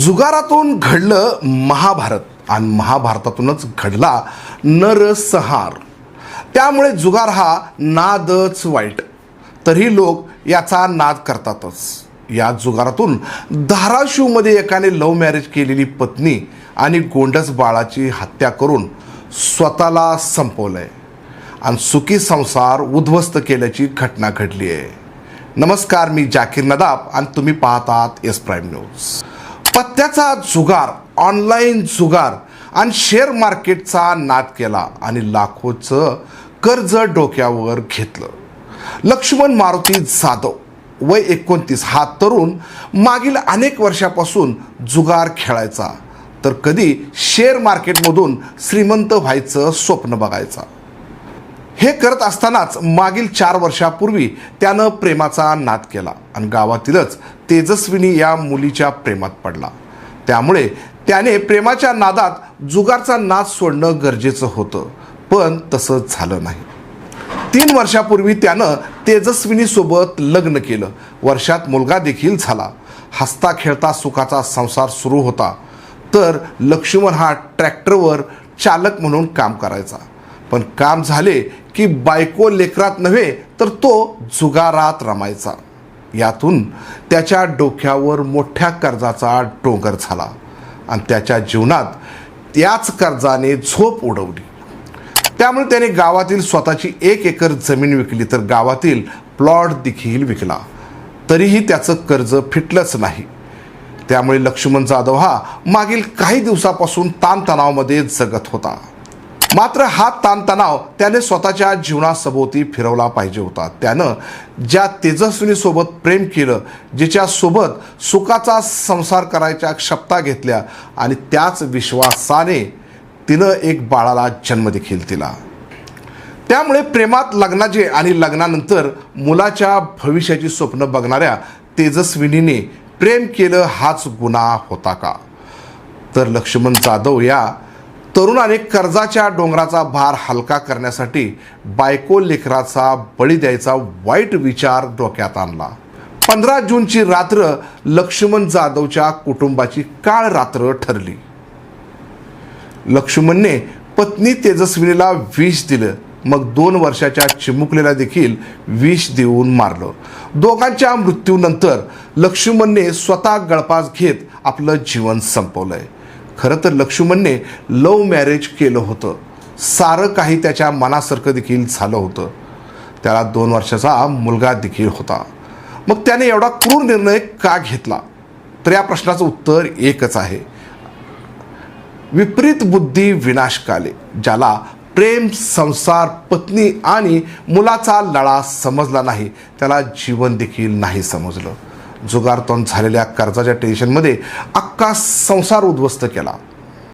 जुगारातून घडलं महाभारत आणि महाभारतातूनच घडला नरसंहार. त्यामुळे जुगार हा नादच वाईट. तरी लोक याचा नाद करतातच. या जुगारातून धाराशिवमध्ये एकाने लव्ह मॅरेज केलेली पत्नी आणि गोंडस बाळाची हत्या करून स्वतःला संपवलंय. आणि सुखी संसार उद्ध्वस्त केल्याची घटना घडली आहे नमस्कार मी जाकीर नदाब आणि तुम्ही पाहतात एस प्राईम न्यूज पत्त्याचा जुगार ऑनलाईन जुगार आणि शेअर मार्केटचा नाद केला आणि लाखोचं कर्ज डोक्यावर घेतलं. लक्ष्मण मारुती जाधव वय एकोणतीस हा तरुण मागील अनेक वर्षापासून जुगार खेळायचा. तर कधी शेअर मार्केटमधून श्रीमंत व्हायचं स्वप्न बघायचा. हे करत असतानाच मागील चार वर्षापूर्वी त्यानं प्रेमाचा नाद केला आणि गावातीलच तेजस्विनी या मुलीच्या प्रेमात पडला. त्यामुळे त्याने प्रेमाच्या नादात जुगारचा नाद सोडणं गरजेचं होतं पण तसं झालं नाही. तीन वर्षापूर्वी त्यानं तेजस्विनीसोबत लग्न केलं. वर्षात मुलगा देखील झाला. हसता खेळता सुखाचा संसार सुरू होता. तर लक्ष्मण हा ट्रॅक्टरवर चालक म्हणून काम करायचा. पण काम झाले की बायको लेकरात नव्हे तर तो जुगारात रमायचा. यातून त्याच्या डोक्यावर मोठ्या कर्जाचा डोंगर झाला आणि त्याच्या जीवनात त्याच कर्जाने झोप उडवली. त्यामुळे त्याने गावातील स्वतःची एक एकर जमीन विकली तर गावातील प्लॉट देखील विकला. तरीही त्याचं कर्ज फिटलंच नाही. त्यामुळे लक्ष्मण जाधव हा मागील काही दिवसापासून ताणतणावामध्ये जगत होता. मात्र हा ताणतणाव त्याने स्वतःच्या जीवनासभोवती फिरवला पाहिजे होता. त्यानं ज्या तेजस्विनीसोबत प्रेम केलं जिच्यासोबत सुखाचा संसार करायच्या क्षमता घेतल्या आणि त्याच विश्वासाने तिनं एक बाळाला जन्म देखील दिला. त्यामुळे प्रेमात लग्नाचे आणि लग्नानंतर मुलाच्या भविष्याची स्वप्न बघणाऱ्या तेजस्विनीने प्रेम केलं हाच गुन्हा होता का? तर लक्ष्मण जाधव या तरुणाने कर्जाच्या डोंगराचा भार हलका करण्यासाठी बायको लेकराचा बळी द्यायचा वाईट विचार डोक्यात आणला. पंधरा जूनची रात्र लक्ष्मण जाधवच्या कुटुंबाची काळ रात्र ठरली. लक्ष्मणने पत्नी तेजस्विनीला विष दिलं. मग दोन वर्षाच्या चिमुकलेला देखील विष देऊन मारलं. दोघांच्या मृत्यूनंतर लक्ष्मणने स्वतः गळपास घेत आपलं जीवन संपवलंय. खरं तर लक्ष्मणने लव मॅरेज केलं होतं. सारं काही त्याच्या मनासारखं देखील झालं होतं. त्याला दोन वर्षाचा मुलगा देखील होता. मग त्याने एवढा क्रूर निर्णय का घेतला? तर या प्रश्नाचं उत्तर एकच आहे. विपरीत बुद्धी विनाशकाले ज्याला प्रेम संसार पत्नी आणि मुलाचा लळा समजला नाही त्याला जीवन देखील नाही समजलं. जुगारतोंड झालेल्या कर्जाच्या टेन्शनमध्ये अख्खा संसार उद्ध्वस्त केला.